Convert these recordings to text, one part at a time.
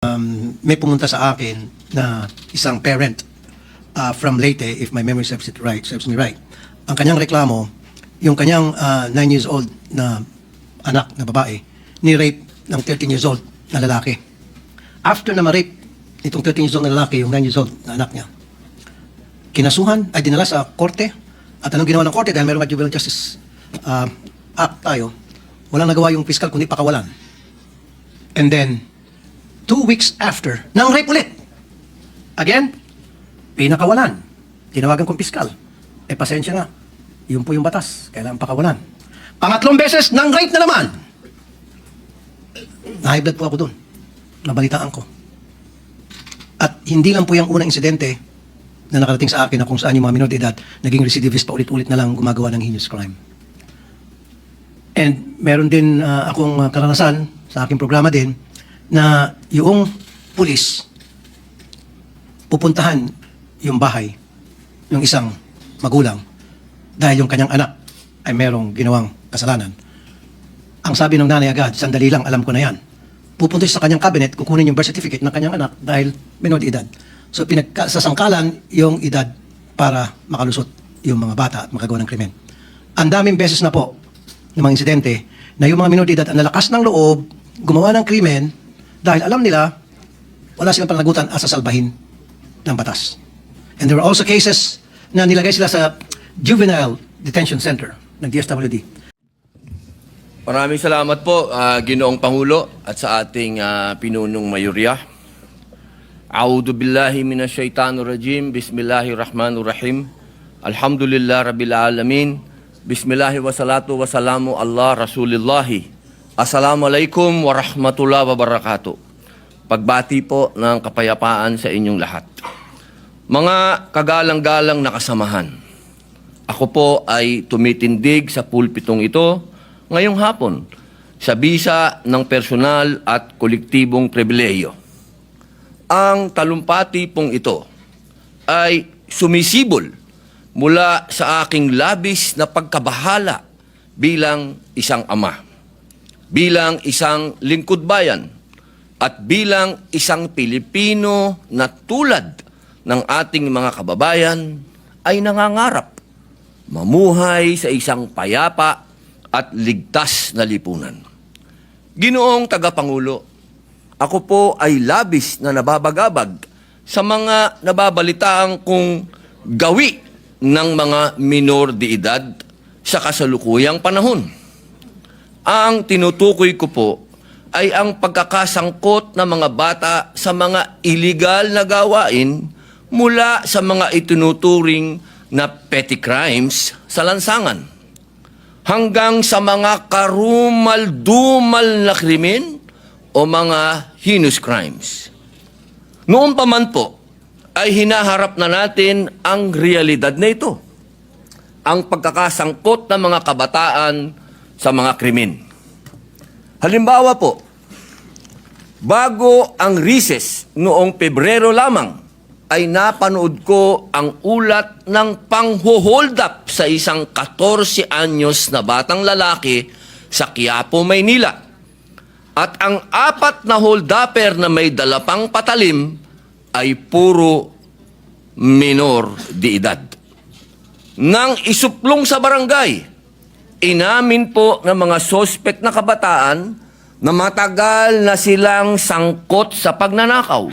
um, may pumunta sa akin na isang parent uh, from Leyte, if my memory serves it right, serves me right. Ang kanyang reklamo, yung kanyang 9 years old na anak na babae, ni-rape ng 13 years old na lalaki. After na ma-rape itong 13 years old na lalaki, yung 9 years old na anak niya, kinasuhan, ay dinala sa korte. At anong ginawa ng korte? Dahil meron juvenile justice uh, act tayo, walang nagawa yung fiscal kundi pakawalan. And then, two weeks after, nang rape ulit. Again, pinakawalan. Tinawagan kong piskal. Eh, pasensya na. Yun po yung batas. Kailangan pakawalan. Pangatlong beses, nang rape na naman. Na-high blood po ako doon. Nabalitaan ko. At hindi lang po yung unang insidente na nakarating sa akin na kung saan yung mga minor edad naging recidivist pa ulit-ulit na lang gumagawa ng heinous crime. And meron din uh, akong uh, karanasan sa aking programa din na yung pulis pupuntahan yung bahay ng isang magulang dahil yung kanyang anak ay merong ginawang kasalanan. Ang sabi ng nanay agad, sandali lang, alam ko na yan. Pupunta siya sa kanyang cabinet, kukunin yung birth certificate ng kanyang anak dahil minor edad. So pinagkasasangkalan yung edad para makalusot yung mga bata at makagawa ng krimen. Ang daming beses na po ng mga insidente na yung mga minor edad ang lalakas ng loob, gumawa ng krimen dahil alam nila wala silang pananagutan asa salbahin ng batas. And there were also cases na nilagay sila sa juvenile detention center ng DSWD. Maraming salamat po, ah, Ginoong Pangulo at sa ating ah, pinunong mayorya. A'udhu billahi minasyaitanir rajim. Bismillahirrahmanirrahim. Alhamdulillah rabbil alamin. Bismillahi wa salatu wa Allah Rasulillahi. Assalamualaikum warahmatullahi wabarakatuh. Pagbati po ng kapayapaan sa inyong lahat. Mga kagalang-galang na kasamahan, ako po ay tumitindig sa pulpitong ito ngayong hapon sa bisa ng personal at kolektibong pribileyo. Ang talumpati pong ito ay sumisibol mula sa aking labis na pagkabahala bilang isang ama, bilang isang lingkod bayan, at bilang isang Pilipino na tulad ng ating mga kababayan ay nangangarap mamuhay sa isang payapa at ligtas na lipunan. Ginoong tagapangulo, ako po ay labis na nababagabag sa mga nababalitaang kung gawi ng mga minor de edad sa kasalukuyang panahon. Ang tinutukoy ko po ay ang pagkakasangkot ng mga bata sa mga illegal na gawain mula sa mga itinuturing na petty crimes sa lansangan hanggang sa mga karumal-dumal na krimen o mga heinous crimes. Noon pa man po, ay hinaharap na natin ang realidad na ito. Ang pagkakasangkot ng mga kabataan sa mga krimen. Halimbawa po, bago ang recess noong Pebrero lamang, ay napanood ko ang ulat ng pangho-hold up sa isang 14 anyos na batang lalaki sa Quiapo, Maynila. At ang apat na hold-upper na may dalapang patalim ay puro minor de edad. Nang isuplong sa barangay, inamin po ng mga sospek na kabataan na matagal na silang sangkot sa pagnanakaw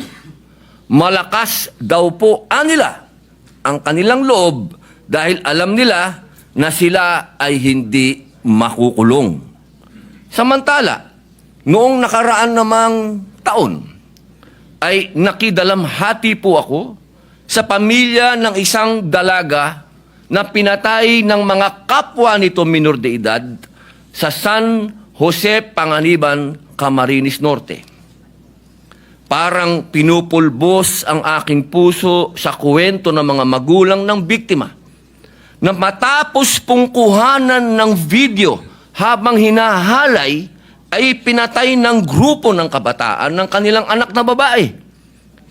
malakas daw po anila ang kanilang loob dahil alam nila na sila ay hindi makukulong. Samantala, noong nakaraan namang taon, ay nakidalamhati po ako sa pamilya ng isang dalaga na pinatay ng mga kapwa nito minor de edad sa San Jose Panganiban, Camarines Norte. Parang pinupulbos ang aking puso sa kwento ng mga magulang ng biktima na matapos pong kuhanan ng video habang hinahalay ay pinatay ng grupo ng kabataan ng kanilang anak na babae.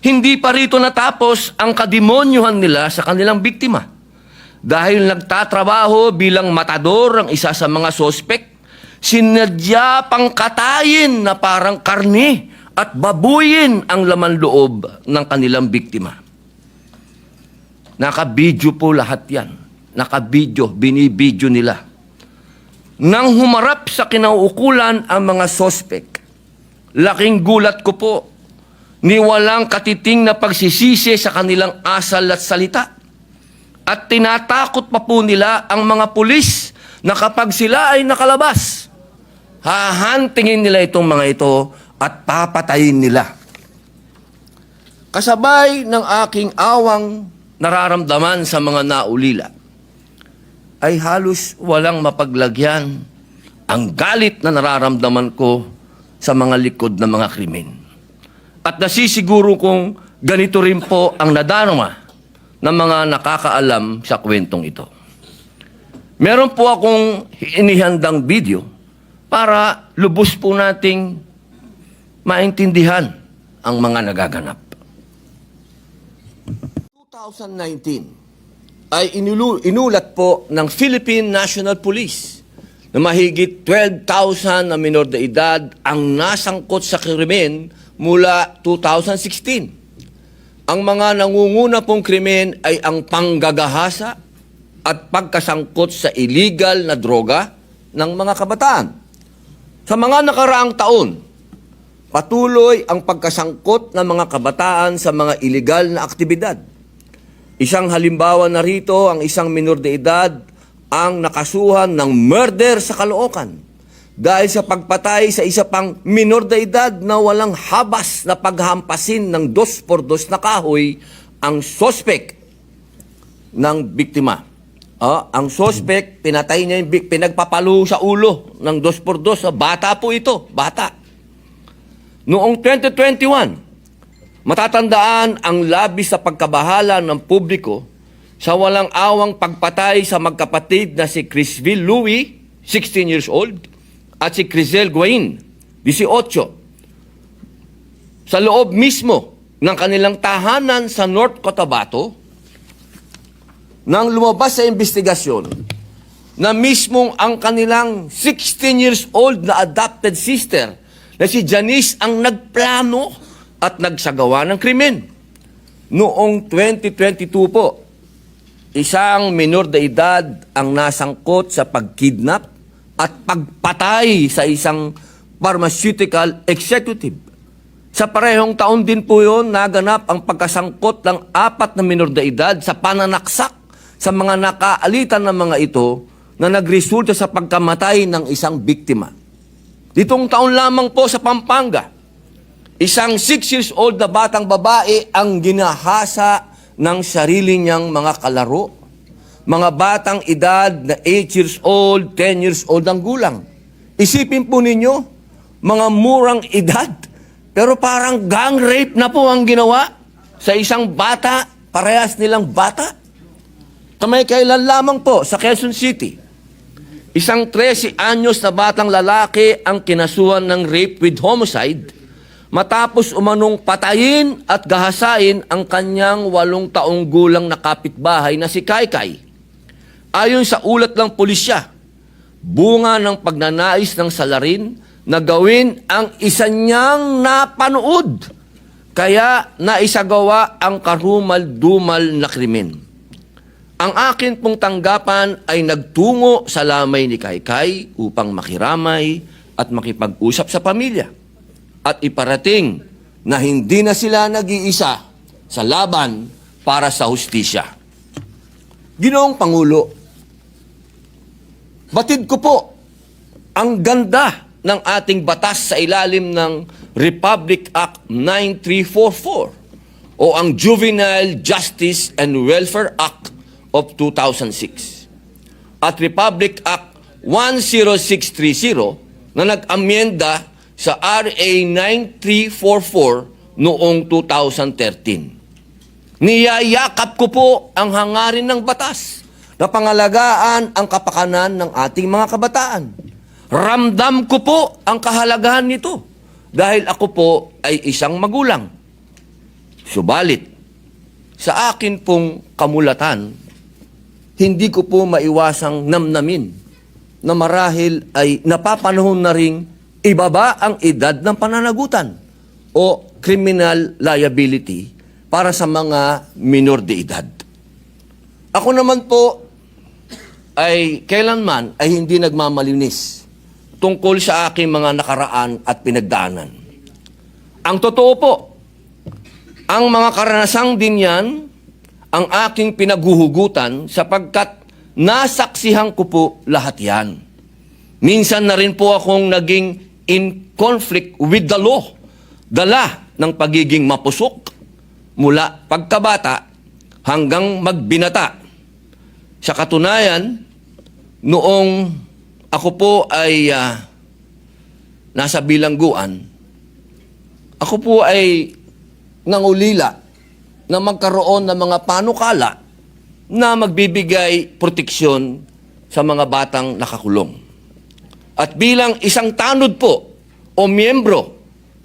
Hindi pa rito natapos ang kademonyuhan nila sa kanilang biktima. Dahil nagtatrabaho bilang matador ang isa sa mga sospek, sinadya pang katayin na parang karne at babuyin ang laman loob ng kanilang biktima. Nakabidyo po lahat yan. Nakabidyo, binibidyo nila. Nang humarap sa kinauukulan ang mga sospek, laking gulat ko po ni walang katiting na pagsisisi sa kanilang asal at salita. At tinatakot pa po nila ang mga pulis na kapag sila ay nakalabas, hahantingin nila itong mga ito at papatayin nila. Kasabay ng aking awang nararamdaman sa mga naulila, ay halos walang mapaglagyan ang galit na nararamdaman ko sa mga likod ng mga krimen. At nasisiguro kong ganito rin po ang nadarama ng mga nakakaalam sa kwentong ito. Meron po akong inihandang video para lubos po nating maintindihan ang mga nagaganap. 2019 ay inulat po ng Philippine National Police na mahigit 12,000 na minor de edad ang nasangkot sa krimen mula 2016. Ang mga nangunguna pong krimen ay ang panggagahasa at pagkasangkot sa illegal na droga ng mga kabataan. Sa mga nakaraang taon, patuloy ang pagkasangkot ng mga kabataan sa mga illegal na aktibidad. Isang halimbawa na rito ang isang minor de edad ang nakasuhan ng murder sa Caloocan dahil sa pagpatay sa isa pang minor de edad na walang habas na paghampasin ng dos por dos na kahoy ang sospek ng biktima. Ah, ang sospek, pinatay niya yung pinagpapalo sa ulo ng dos por dos. Ah, Bata po ito, bata. Noong 2021, Matatandaan ang labis sa pagkabahala ng publiko sa walang awang pagpatay sa magkapatid na si Chrisville Louis, 16 years old, at si Crisel Guain, 18. Sa loob mismo ng kanilang tahanan sa North Cotabato, nang lumabas sa investigasyon na mismong ang kanilang 16 years old na adopted sister na si Janice ang nagplano at nagsagawa ng krimen. Noong 2022 po, isang minor de edad ang nasangkot sa pagkidnap at pagpatay sa isang pharmaceutical executive. Sa parehong taon din po yun, naganap ang pagkasangkot ng apat na minor de edad sa pananaksak sa mga nakaalitan ng mga ito na nagresulta sa pagkamatay ng isang biktima. Ditong taon lamang po sa Pampanga, Isang 6 years old na batang babae ang ginahasa ng sarili niyang mga kalaro. Mga batang edad na 8 years old, 10 years old ang gulang. Isipin po ninyo, mga murang edad. Pero parang gang rape na po ang ginawa sa isang bata, parehas nilang bata. Kamay kailan lamang po sa Quezon City. Isang 13 anyos na batang lalaki ang kinasuhan ng rape with homicide matapos umanong patayin at gahasain ang kanyang walong taong gulang na kapitbahay na si Kaykay. Ayon sa ulat ng pulisya, bunga ng pagnanais ng salarin na gawin ang isa niyang napanood. Kaya naisagawa ang karumal-dumal na krimen. Ang akin pong tanggapan ay nagtungo sa lamay ni Kaykay upang makiramay at makipag-usap sa pamilya at iparating na hindi na sila nag-iisa sa laban para sa hustisya. Ginoong Pangulo, batid ko po ang ganda ng ating batas sa ilalim ng Republic Act 9344 o ang Juvenile Justice and Welfare Act of 2006 at Republic Act 10630 na nag-amyenda sa RA 9344 noong 2013. Niyayakap ko po ang hangarin ng batas na pangalagaan ang kapakanan ng ating mga kabataan. Ramdam ko po ang kahalagahan nito dahil ako po ay isang magulang. Subalit, sa akin pong kamulatan, hindi ko po maiwasang namnamin na marahil ay napapanahon na ring ibaba ang edad ng pananagutan o o criminal liability para sa mga minor de edad. Ako naman po ay kailanman ay hindi nagmamalinis tungkol sa aking mga nakaraan at pinagdaanan. Ang totoo po, ang mga karanasang din yan, ang aking pinaguhugutan sapagkat nasaksihan ko po lahat yan. Minsan na rin po akong naging in conflict with the law. Dala ng pagiging mapusok mula pagkabata hanggang magbinata. Sa katunayan, noong ako po ay ah, nasa bilangguan, ako po ay nangulila na magkaroon ng mga panukala na magbibigay proteksyon sa mga batang nakakulong. At bilang isang tanod po o miyembro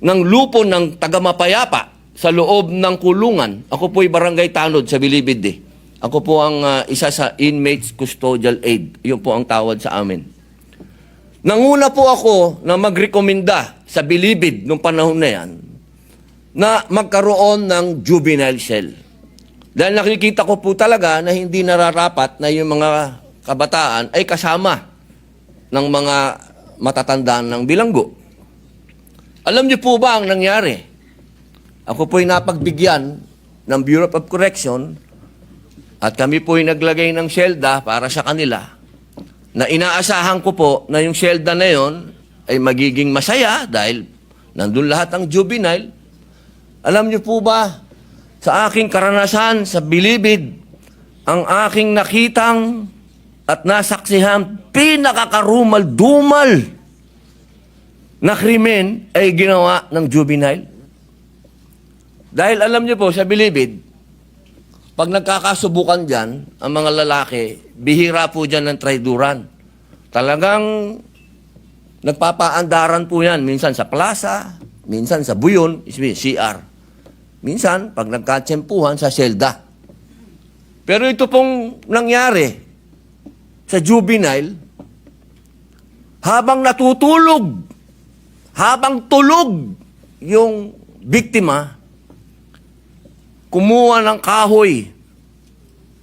ng lupo ng tagamapayapa sa loob ng kulungan, ako po'y barangay tanod sa Bilibid eh. Ako po ang ah, isa sa inmates custodial aid. Yun po ang tawad sa amin. Nanguna po ako na magrekomenda sa Bilibid nung panahon na yan na magkaroon ng juvenile cell. Dahil nakikita ko po talaga na hindi nararapat na yung mga kabataan ay kasama ng mga matatandaan ng bilanggo. Alam niyo po ba ang nangyari? Ako po'y napagbigyan ng Bureau of Correction at kami po'y naglagay ng syelda para sa kanila na inaasahan ko po na yung syelda na yon ay magiging masaya dahil nandun lahat ang juvenile. Alam niyo po ba, sa aking karanasan sa Bilibid, ang aking nakitang at nasaksihan pinakakarumal-dumal na krimen ay ginawa ng juvenile. Dahil alam niyo po, sa Bilibid, pag nagkakasubukan dyan, ang mga lalaki, bihira po dyan ng traiduran. Talagang nagpapaandaran po yan. Minsan sa plaza, minsan sa buyon, CR. Minsan, pag nagkatsempuhan, sa selda. Pero ito pong nangyari sa juvenile, habang natutulog, habang tulog yung biktima, kumuha ng kahoy.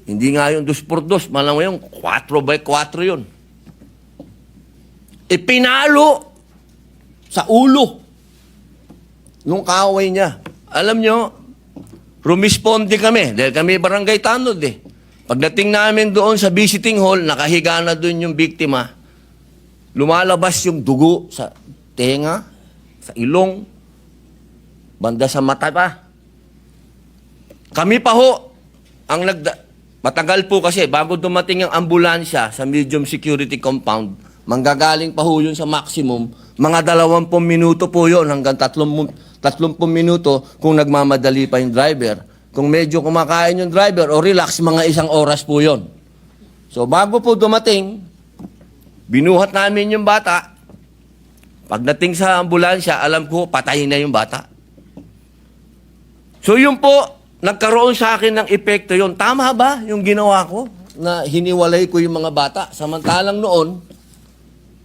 Hindi nga yung dos por dos, malam mo yung 4 by 4 yun. Ipinalo sa ulo nung kahoy niya. Alam nyo, rumisponde kami dahil kami barangay tanod eh. Pagdating namin doon sa visiting hall, nakahiga na doon yung biktima. Lumalabas yung dugo sa tenga, sa ilong, banda sa mata pa. Kami pa ho, ang nagda... Matagal po kasi, bago dumating ang ambulansya sa medium security compound, manggagaling pa ho yun sa maximum, mga dalawampung minuto po yun, hanggang tatlong, tatlumpung minuto kung nagmamadali pa yung driver. Kung medyo kumakain yung driver o relax, mga isang oras po yun. So bago po dumating, binuhat namin yung bata. Pagdating sa ambulansya, alam ko, patay na yung bata. So yun po, nagkaroon sa akin ng epekto yon. Tama ba yung ginawa ko na hiniwalay ko yung mga bata? Samantalang noon,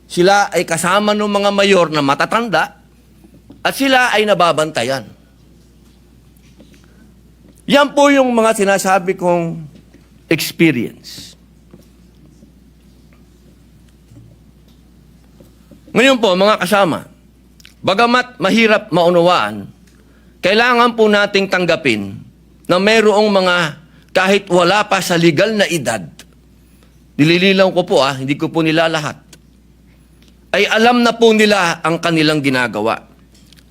sila ay kasama ng mga mayor na matatanda at sila ay nababantayan. Yan po yung mga sinasabi kong experience. Ngayon po, mga kasama, bagamat mahirap maunawaan, kailangan po nating tanggapin na mayroong mga kahit wala pa sa legal na edad, nilililaw ko po ah, hindi ko po nila lahat, ay alam na po nila ang kanilang ginagawa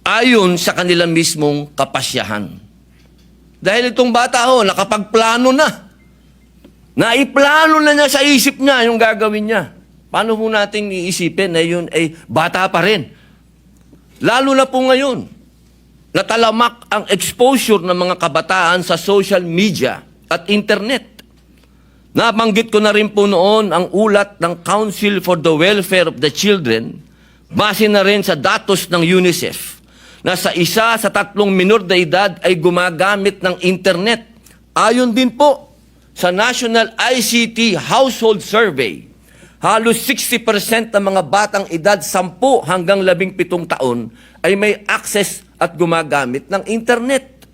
ayon sa kanilang mismong kapasyahan. Dahil itong bata ho, nakapagplano na. Naiplano na niya sa isip niya yung gagawin niya. Paano po natin iisipin na yun ay bata pa rin? Lalo na po ngayon, natalamak ang exposure ng mga kabataan sa social media at internet. Nabanggit ko na rin po noon ang ulat ng Council for the Welfare of the Children, base na rin sa datos ng UNICEF, na sa isa sa tatlong minor de edad ay gumagamit ng internet. Ayon din po sa National ICT Household Survey, halos 60% ng mga batang edad 10 hanggang 17 taon ay may access at gumagamit ng internet.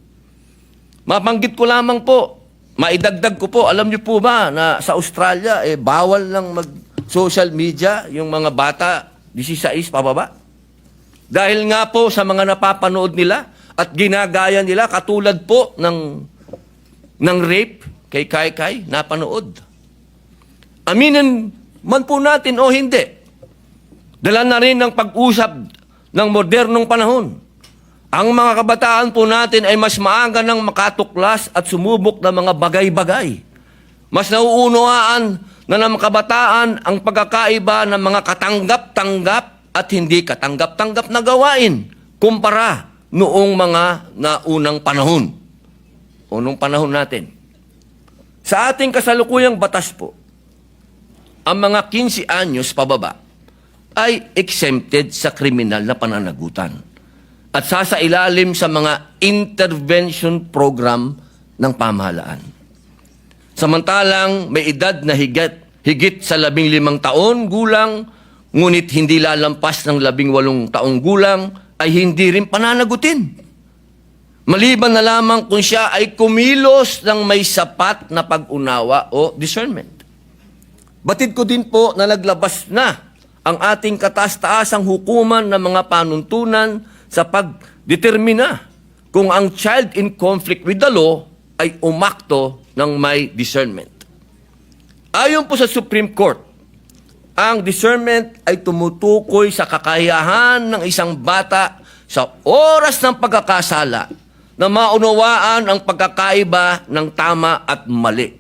Mabanggit ko lamang po, maidagdag ko po, alam niyo po ba na sa Australia, eh, bawal lang mag-social media yung mga bata 16 pababa? Dahil nga po sa mga napapanood nila at ginagaya nila katulad po ng ng rape kay Kai Kai napanood. Aminin man po natin o hindi. Dala na rin ng pag-usap ng modernong panahon. Ang mga kabataan po natin ay mas maaga nang makatuklas at sumubok ng mga bagay-bagay. Mas nauunawaan na ng kabataan ang pagkakaiba ng mga katanggap-tanggap at hindi katanggap-tanggap na gawain kumpara noong mga naunang panahon. O nung panahon natin. Sa ating kasalukuyang batas po, ang mga 15 anyos pababa ay exempted sa kriminal na pananagutan at sasailalim sa mga intervention program ng pamahalaan. Samantalang may edad na higit, higit sa labing limang taon gulang, ngunit hindi lalampas ng labing walong taong gulang, ay hindi rin pananagutin. Maliban na lamang kung siya ay kumilos ng may sapat na pag-unawa o discernment. Batid ko din po na naglabas na ang ating kataas-taasang hukuman ng mga panuntunan sa pagdetermina kung ang child in conflict with the law ay umakto ng may discernment. Ayon po sa Supreme Court, ang discernment ay tumutukoy sa kakayahan ng isang bata sa oras ng pagkakasala na maunawaan ang pagkakaiba ng tama at mali.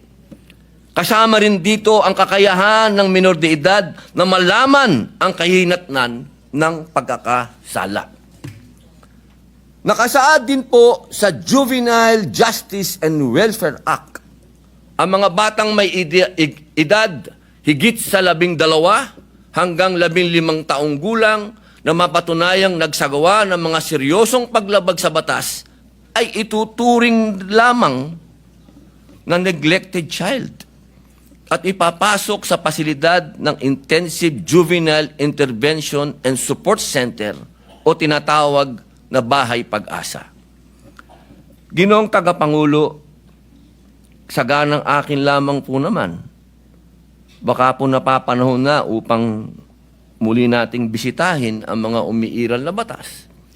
Kasama rin dito ang kakayahan ng minor de edad na malaman ang kahinatnan ng pagkakasala. Nakasaad din po sa Juvenile Justice and Welfare Act ang mga batang may edad higit sa labing dalawa hanggang labing limang taong gulang na mapatunayang nagsagawa ng mga seryosong paglabag sa batas ay ituturing lamang na neglected child at ipapasok sa pasilidad ng Intensive Juvenile Intervention and Support Center o tinatawag na Bahay Pag-asa. Ginoong Tagapangulo, saganang akin lamang po naman, baka po napapanahon na upang muli nating bisitahin ang mga umiiral na batas